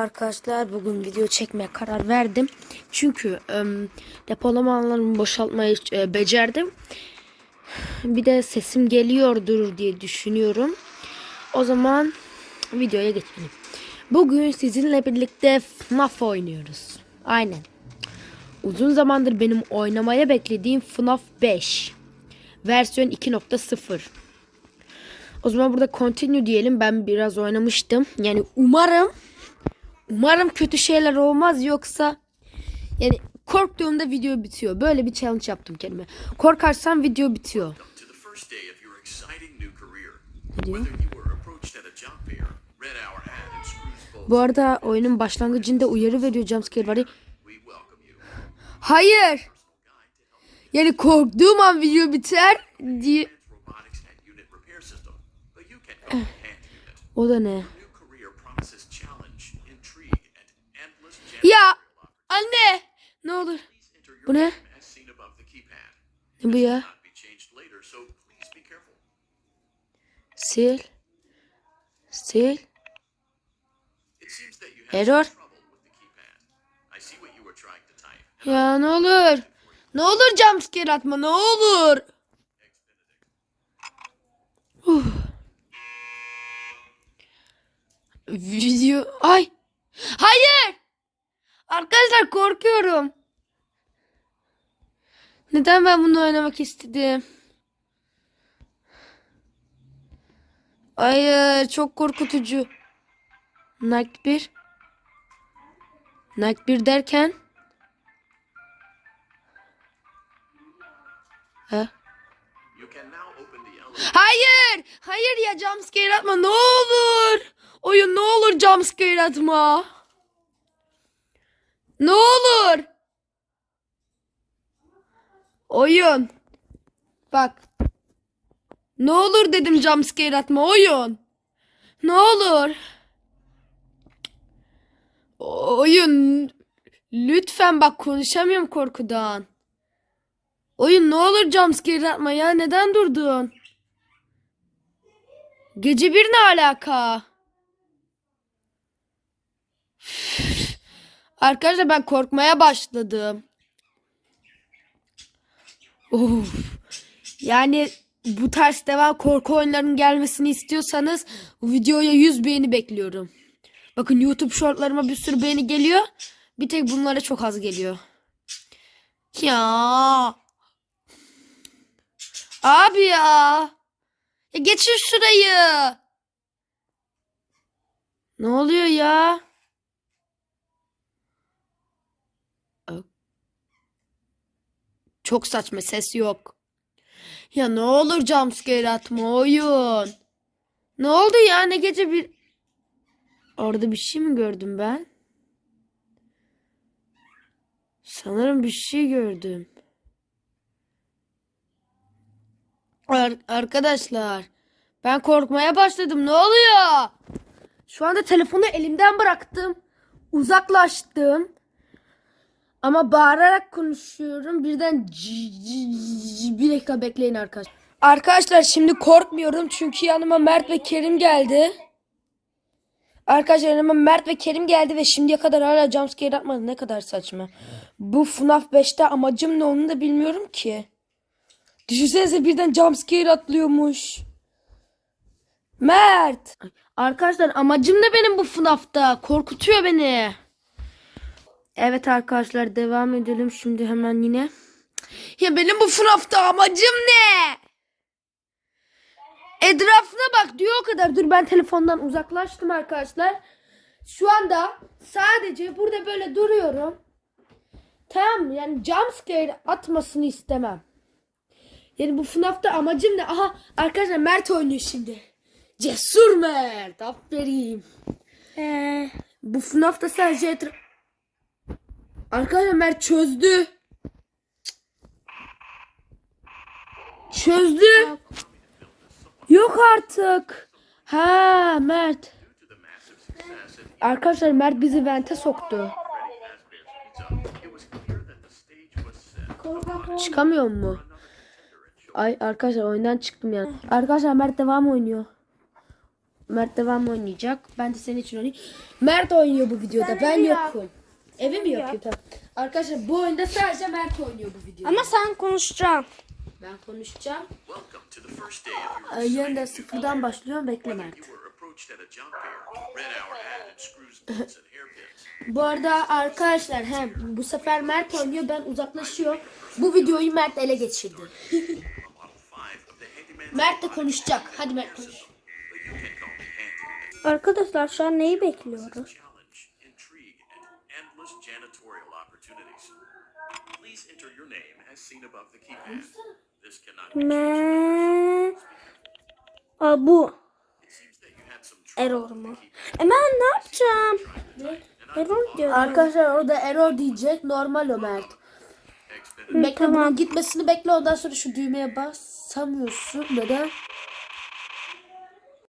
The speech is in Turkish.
Arkadaşlar bugün video çekmeye karar verdim. Çünkü em, depolama alanlarımı boşaltmayı e, becerdim. Bir de sesim geliyordur diye düşünüyorum. O zaman videoya geçelim. Bugün sizinle birlikte FNAF oynuyoruz. Aynen. Uzun zamandır benim oynamaya beklediğim FNAF 5. Versiyon 2.0. O zaman burada continue diyelim. Ben biraz oynamıştım. Yani umarım Umarım kötü şeyler olmaz yoksa yani korktuğumda video bitiyor. Böyle bir challenge yaptım kendime. Korkarsam video bitiyor. diyor? Bu arada oyunun başlangıcında uyarı veriyor jumpscare you. Hayır. Yani korktuğum an video biter diye. It's robotics and ne olur. Bu ne? Ne bu ya? Sil. Sil. Error. Ya ne olur. Ne olur jumpscare atma ne olur. Uf. Video ay. Hayır. Arkadaşlar korkuyorum. Neden ben bunu oynamak istedim? Hayır çok korkutucu. Night 1. Night 1 derken elevator. Hayır. Hayır ya jumpscare atma ne olur. Oyun ne olur jumpscare atma. Ne olur. Oyun. Bak. Ne olur dedim jumpscare atma oyun. Ne olur. Oyun. Lütfen bak konuşamıyorum korkudan. Oyun ne olur jumpscare atma ya. Neden durdun? Gece bir ne alaka? Arkadaşlar ben korkmaya başladım. Of. Yani bu tarz devam korku oyunlarının gelmesini istiyorsanız videoya 100 beğeni bekliyorum. Bakın YouTube shortlarıma bir sürü beğeni geliyor. Bir tek bunlara çok az geliyor. Ya. Abi ya. Ya geçin şurayı. Ne oluyor ya? Çok saçma ses yok. Ya ne olur jumpscare atma oyun. Ne oldu ya ne gece bir... Orada bir şey mi gördüm ben? Sanırım bir şey gördüm. Ar- arkadaşlar ben korkmaya başladım. Ne oluyor? Şu anda telefonu elimden bıraktım. Uzaklaştım. Ama bağırarak konuşuyorum. Birden bir dakika bekleyin arkadaşlar. Arkadaşlar şimdi korkmuyorum çünkü yanıma Mert ve Kerim geldi. Arkadaşlar yanıma Mert ve Kerim geldi ve şimdiye kadar hala jumpscare atmadı. Ne kadar saçma. Bu FNAF 5'te amacım ne onu da bilmiyorum ki. Düşünsenize birden jumpscare atlıyormuş. Mert. Arkadaşlar amacım ne benim bu FNAF'ta? Korkutuyor beni. Evet arkadaşlar devam edelim şimdi hemen yine. Ya benim bu FNAF'ta amacım ne? Etrafına bak diyor o kadar. Dur ben telefondan uzaklaştım arkadaşlar. Şu anda sadece burada böyle duruyorum. Tamam? Yani jumpscare atmasını istemem. Yani bu FNAF'ta amacım ne? Aha arkadaşlar Mert oynuyor şimdi. Cesur Mert. Aferin. Ee, bu FNAF'ta sadece etra- Arkadaşlar Mert çözdü. Çözdü. Yok artık. Ha Mert. Arkadaşlar Mert bizi vente soktu. Çıkamıyor mu? Ay arkadaşlar oyundan çıktım yani. Arkadaşlar Mert devam oynuyor. Mert devam oynayacak. Ben de senin için oynayayım. Mert oynuyor bu videoda. Ben yokum. Evi mi yapayım? Tamam. Arkadaşlar bu oyunda sadece Mert oynuyor bu videoda. Ama sen konuşacaksın. ben konuşacağım. Ee, Yeniden sıfırdan başlıyorum. Bekle Mert. Bu arada arkadaşlar hem bu sefer Mert oynuyor. Ben uzaklaşıyorum. Bu videoyu Mert ele geçirdi. a Model 5 of the Handyman Mert de konuşacak. Hadi Mert konuş. Arkadaşlar şu an neyi bekliyoruz? Please enter your name as seen above the keypad. This cannot be Me... Aa, bu. Error mu? E ben ne yapacağım? Error diyorum. Arkadaşlar orada error diyecek. Normal o Mert. Bekle bunun gitmesini bekle. Ondan sonra şu düğmeye basamıyorsun. Neden?